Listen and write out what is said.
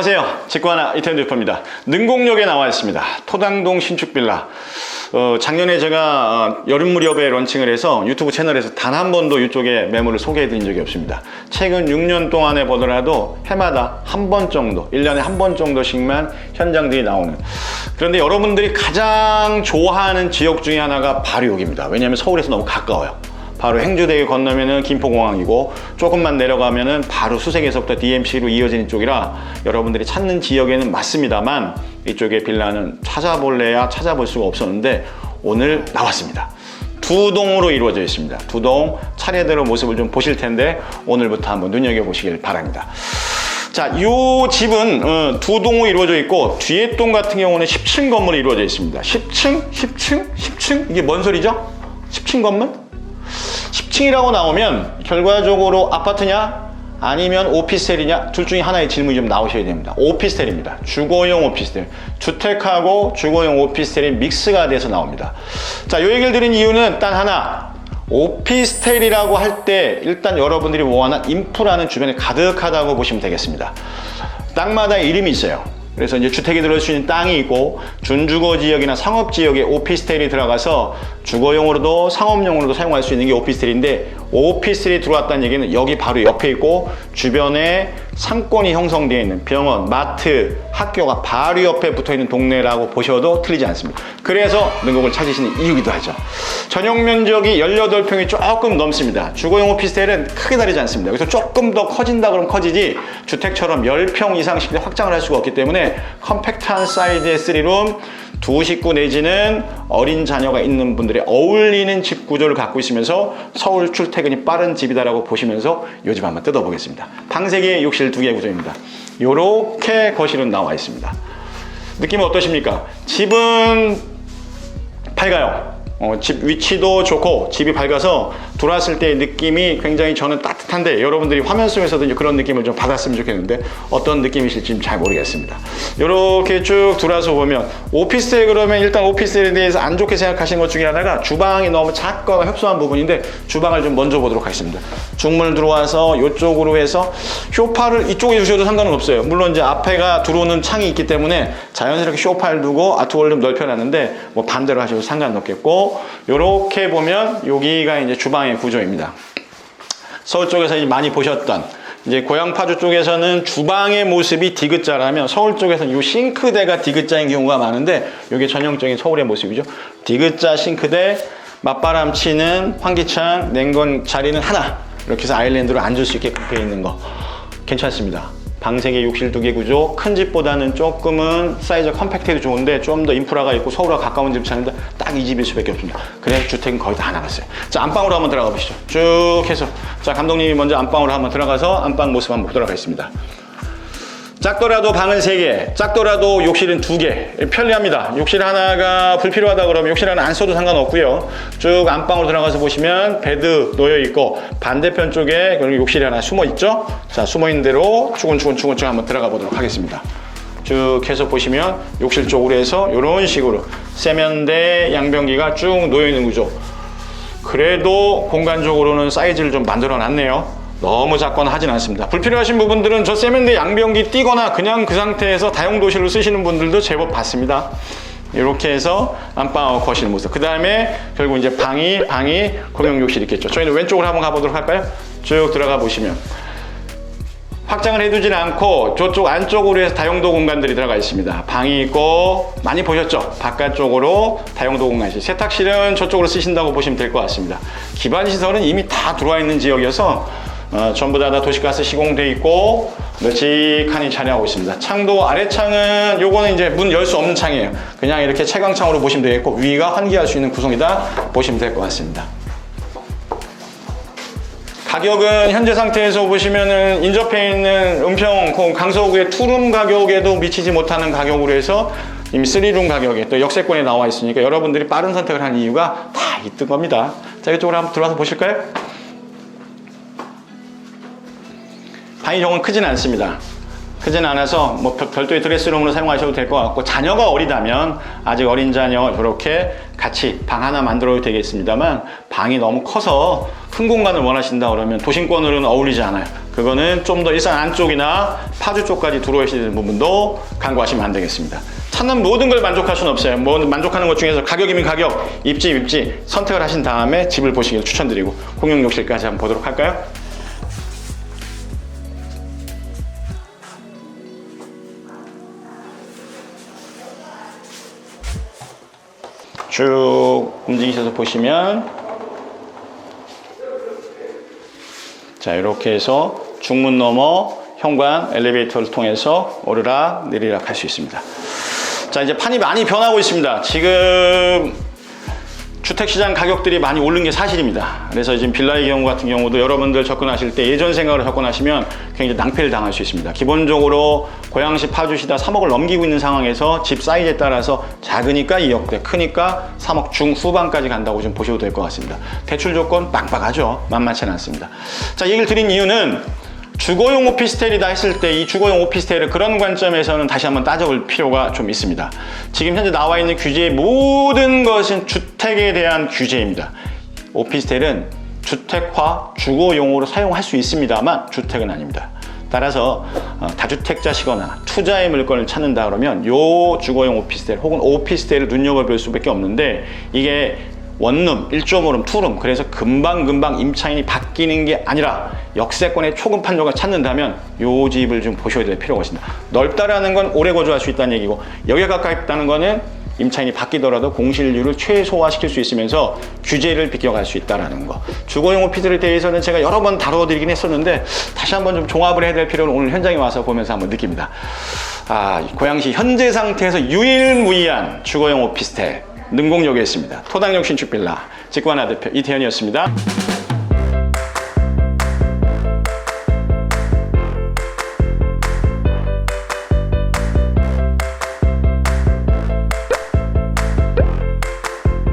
안녕하세요. 직관아 이태원 대표입니다. 능곡역에 나와 있습니다. 토당동 신축 빌라. 어, 작년에 제가 어, 여름 무렵에 런칭을 해서 유튜브 채널에서 단 한 번도 이쪽에 매물을 소개해 드린 적이 없습니다. 최근 6년 동안에 보더라도 해마다 한 번 정도, 1년에 한 번 정도씩만 현장들이 나오는. 그런데 여러분들이 가장 좋아하는 지역 중에 하나가 바로 여기입니다. 왜냐하면 서울에서 너무 가까워요. 바로 행주대교 건너면은 김포공항이고 조금만 내려가면은 바로 수색에서부터 DMC로 이어지는 쪽이라 여러분들이 찾는 지역에는 맞습니다만 이쪽에 빌라는 찾아볼래야 찾아볼 수가 없었는데 오늘 나왔습니다. 두 동으로 이루어져 있습니다. 두 동 차례대로 모습을 좀 보실 텐데 오늘부터 한번 눈여겨보시길 바랍니다. 자, 이 집은 어, 두 동으로 이루어져 있고 뒤에 동 같은 경우는 10층 건물로 이루어져 있습니다. 10층? 10층? 10층? 이게 뭔 소리죠? 10층 건물? 10층이라고 나오면 결과적으로 아파트냐 아니면 오피스텔이냐 둘 중에 하나의 질문이 좀 나오셔야 됩니다. 오피스텔입니다. 주거용 오피스텔. 주택하고 주거용 오피스텔이 믹스가 돼서 나옵니다. 자, 이 얘기를 드린 이유는 단 하나. 오피스텔이라고 할 때 일단 여러분들이 원하는 인프라는 주변에 가득하다고 보시면 되겠습니다. 땅마다 이름이 있어요. 그래서 이제 주택이 들어올 수 있는 땅이 있고 준주거 지역이나 상업 지역에 오피스텔이 들어가서 주거용으로도 상업용으로도 사용할 수 있는 게 오피스텔인데 오피스텔이 들어왔다는 얘기는 여기 바로 옆에 있고 주변에 상권이 형성되어 있는 병원, 마트, 학교가 바로 옆에 붙어 있는 동네라고 보셔도 틀리지 않습니다. 그래서 능곡을 찾으시는 이유기도 하죠. 전용 면적이 18평이 조금 넘습니다. 주거용 오피스텔은 크게 다르지 않습니다. 그래서 조금 더 커진다 그러면 커지지 주택처럼 10평 이상씩 확장을 할 수가 없기 때문에 컴팩트한 사이즈의 3룸 두 식구 내지는 어린 자녀가 있는 분들의 어울리는 집 구조를 갖고 있으면서 서울 출퇴근이 빠른 집이다라고 보시면서 이집 한번 뜯어보겠습니다. 방세개 욕실 두 개 구조입니다. 이렇게 거실은 나와 있습니다. 느낌은 어떠십니까? 집은 밝아요. 어, 집 위치도 좋고 집이 밝아서 들어왔을 때의 느낌이 굉장히 저는 따뜻한데 여러분들이 화면 속에서도 그런 느낌을 좀 받았으면 좋겠는데 어떤 느낌이실지 잘 모르겠습니다. 이렇게 쭉 들어와서 보면 오피스텔 그러면 일단 오피스텔에 대해서 안 좋게 생각하시는 것 중에 하나가 주방이 너무 작거나 협소한 부분인데 주방을 좀 먼저 보도록 하겠습니다. 중물 들어와서 이쪽으로 해서 쇼파를 이쪽에 두셔도 상관은 없어요. 물론 이제 앞에가 들어오는 창이 있기 때문에 자연스럽게 쇼파를 두고 아트홀 좀 넓혀놨는데 뭐 반대로 하셔도 상관없겠고 이렇게 보면 여기가 이제 주방 의 구조입니다. 서울 쪽에서 이제 많이 보셨던 이제 고향 파주 쪽에서는 주방의 모습이 디귿자라면 서울 쪽에서는 이 싱크대가 디귿자인 경우가 많은데 이게 전형적인 서울의 모습이죠. 디귿자 싱크대, 맞바람 치는 환기창, 냉건 자리는 하나 이렇게 해서 아일랜드로 앉을 수 있게 돼 있는 거 괜찮습니다. 방세개 욕실 두 개 구조 큰 집보다는 조금은 사이즈가 컴팩트해도 좋은데 좀 더 인프라가 있고 서울과 가까운 집 찾는데 딱 이 집일 수밖에 없습니다. 그래서 주택은 거의 다 나갔어요. 자 안방으로 한번 들어가 보시죠. 쭉 해서 자 감독님이 먼저 안방으로 한번 들어가서 안방 모습 한번 보도록 하겠습니다. 작더라도 방은 세개 작더라도 욕실은 두개 편리합니다. 욕실 하나가 불필요하다 그러면 욕실 하나 안 써도 상관없고요. 쭉 안방으로 들어가서 보시면 베드 놓여 있고 반대편 쪽에 욕실이 하나 숨어 있죠. 자, 숨어 있는 대로 추근추근추근추근 한번 들어가 보도록 하겠습니다. 쭉 해서 보시면 욕실 쪽으로 해서 이런 식으로 세면대 양변기가 쭉 놓여 있는 구조. 그래도 공간적으로는 사이즈를 좀 만들어 놨네요. 너무 작거나 하진 않습니다. 불필요하신 부분들은 저 세면대 양변기 띄거나 그냥 그 상태에서 다용도실로 쓰시는 분들도 제법 봤습니다. 이렇게 해서 안방하고 거실 모습. 그 다음에 결국 이제 방이, 방이 공용욕실 있겠죠. 저희는 왼쪽으로 한번 가보도록 할까요? 쭉 들어가 보시면. 확장을 해두진 않고 저쪽 안쪽으로 해서 다용도 공간들이 들어가 있습니다. 방이 있고 많이 보셨죠? 바깥쪽으로 다용도 공간실. 세탁실은 저쪽으로 쓰신다고 보시면 될 것 같습니다. 기반 시설은 이미 다 들어와 있는 지역이어서 어, 전부 다, 다 도시가스 시공돼 있고 널찍하니 차례하고 있습니다. 창도 아래 창은 요거는 이제 문 열 수 없는 창이에요. 그냥 이렇게 채광창으로 보시면 되겠고 위가 환기할 수 있는 구성이다 보시면 될 것 같습니다. 가격은 현재 상태에서 보시면은 인접해 있는 은평 그 강서구의 투룸 가격에도 미치지 못하는 가격으로 해서 이미 3룸 가격에 또 역세권에 나와 있으니까 여러분들이 빠른 선택을 하는 이유가 다 있던 겁니다. 자, 이쪽으로 한번 들어와서 보실까요? 조금 크진 않습니다. 크진 않아서 뭐 별- 별도의 드레스룸으로 사용하셔도 될 것 같고 자녀가 어리다면 아직 어린 자녀 이렇게 같이 방 하나 만들어도 되겠습니다만 방이 너무 커서 큰 공간을 원하신다 그러면 도심권으로는 어울리지 않아요. 그거는 좀 더 일산 안쪽이나 파주 쪽까지 들어오시는 부분도 간과하시면 안 되겠습니다. 찾는 모든 걸 만족할 수는 없어요. 뭐 만족하는 것 중에서 가격이면 가격, 입지 입지 선택을 하신 다음에 집을 보시길 추천드리고 공용 욕실까지 한번 보도록 할까요? 쭉 움직이셔서 보시면 자 이렇게 해서 중문 너머 현관 엘리베이터를 통해서 오르락 내리락 할 수 있습니다. 자 이제 판이 많이 변하고 있습니다. 지금 주택시장 가격들이 많이 오른 게 사실입니다. 그래서 지금 빌라의 경우 같은 경우도 여러분들 접근하실 때 예전 생각으로 접근하시면 굉장히 낭패를 당할 수 있습니다. 기본적으로 고양시 파주시다 3억을 넘기고 있는 상황에서 집 사이즈에 따라서 작으니까 2억대, 크니까 3억 중후반까지 간다고 좀 보셔도 될 것 같습니다. 대출 조건 빡빡하죠. 만만치는 않습니다. 자, 얘기를 드린 이유는 주거용 오피스텔이다 했을 때 이 주거용 오피스텔을 그런 관점에서는 다시 한번 따져볼 필요가 좀 있습니다. 지금 현재 나와 있는 규제의 모든 것은 주택에 대한 규제입니다. 오피스텔은 주택화 주거용으로 사용할 수 있습니다만 주택은 아닙니다. 따라서 어, 다주택자시거나 투자의 물건을 찾는다 그러면 요 주거용 오피스텔 혹은 오피스텔을 눈여겨볼 수밖에 없는데 이게 원룸, 1.5룸, 투룸 그래서 금방금방 임차인이 바뀌는 게 아니라 역세권의 초급 판정을 찾는다면 요 집을 좀 보셔야 될 필요가 있습니다. 넓다라는 건 오래 거주할 수 있다는 얘기고 여기에 가깝다는 거는 임차인이 바뀌더라도 공실률을 최소화시킬 수 있으면서 규제를 비껴갈 수 있다는 거. 주거용 오피스에 대해서는 제가 여러 번 다뤄드리긴 했었는데 다시 한번 좀 종합을 해야 될 필요는 오늘 현장에 와서 보면서 한번 느낍니다. 아, 고양시 현재 상태에서 유일무이한 주거용 오피스텔 능곡역에 있습니다. 토당역 신축빌라 직관하 대표 이태현이었습니다.